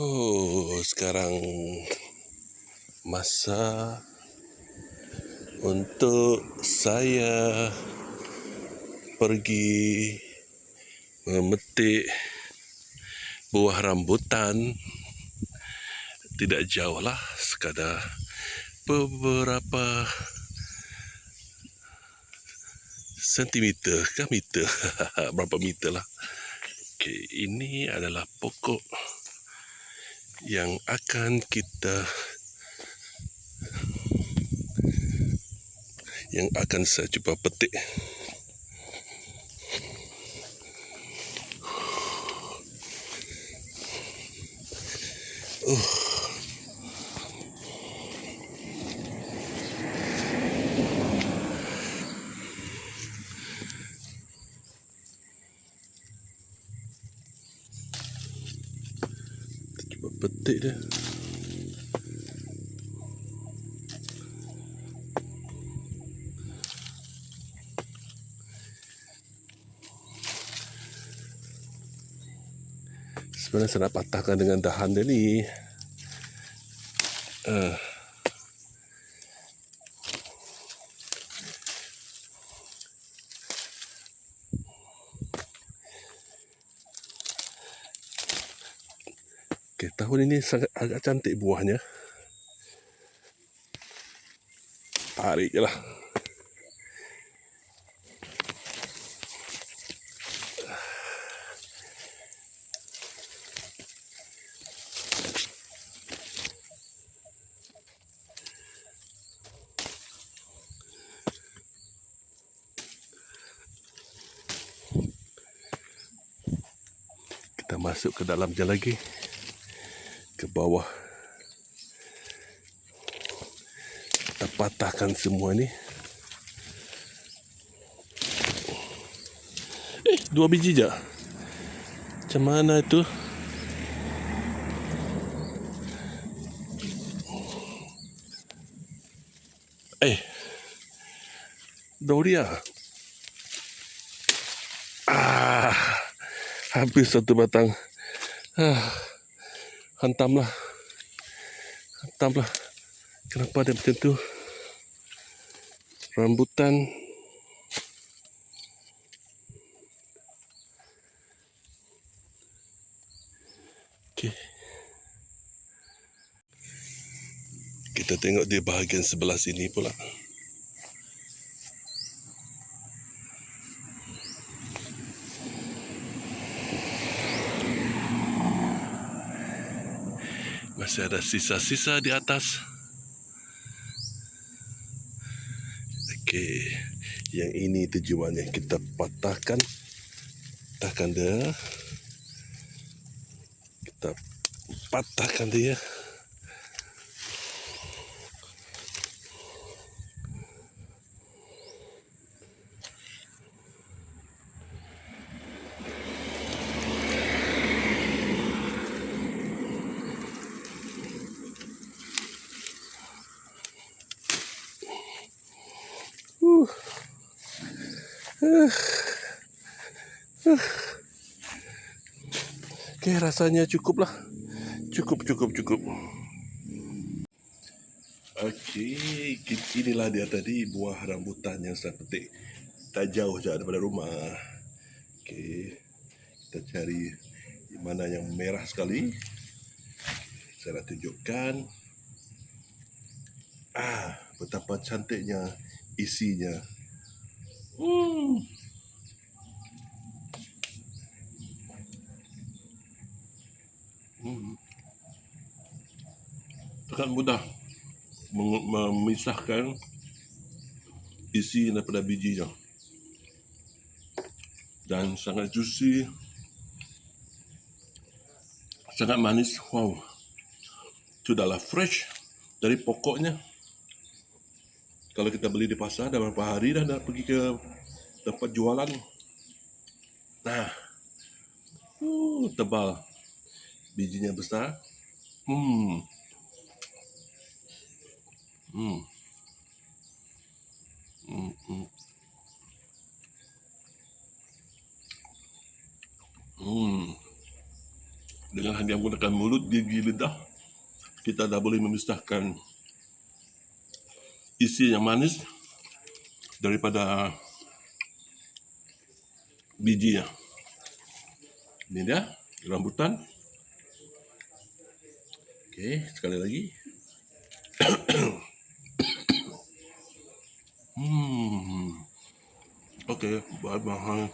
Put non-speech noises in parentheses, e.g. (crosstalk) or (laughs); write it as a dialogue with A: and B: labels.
A: Oh, sekarang masa untuk saya pergi memetik buah rambutan. Tidak jauh lah sekadar beberapa sentimeter ke meter. (laughs) Berapa meter lah. Okay, ini adalah pokok yang akan kita yang akan saya cuba petik uh. Petik dia sebenarnya saya nak patahkan dengan dahan dia ni uh. Tahun ini sangat agak cantik buahnya. Tarik lah. Kita masuk ke dalam je lagi ke bawah. Kita patahkan semua ni eh dua biji je macam mana tu eh Doria ah habis satu batang. Ah hantamlah. Hantamlah. Kenapa ada macam tu? Rambutan. Okey. Kita tengok di bahagian sebelah sini pula masih ada sisa-sisa di atas. Okey, yang ini tujuannya kita patahkan, patahkan dia, kita patahkan dia. Okey, rasanya cukup lah. Cukup, cukup, cukup. Okey, inilah dia tadi buah rambutan yang saya petik. Tak jauh je daripada rumah. Okey, kita cari mana yang merah sekali. Saya tunjukkan. Ah, betapa cantiknya isinya. Hmm. Sangat mudah memisahkan isi daripada bijinya. Dan sangat juicy. Sangat manis. Wow. Sudahlah fresh dari pokoknya kalau kita beli di pasar dah beberapa hari dah nak pergi ke tempat jualan. Nah, uh, tebal, bijinya besar. Hmm, hmm, hmm, hmm. Hmm. dengan hanya menggunakan mulut, gigi, lidah, kita dah boleh memisahkan isi yang manis daripada bijinya. Ini dia rambutan. Okey, sekali lagi. hmm. Okey, bahan-bahan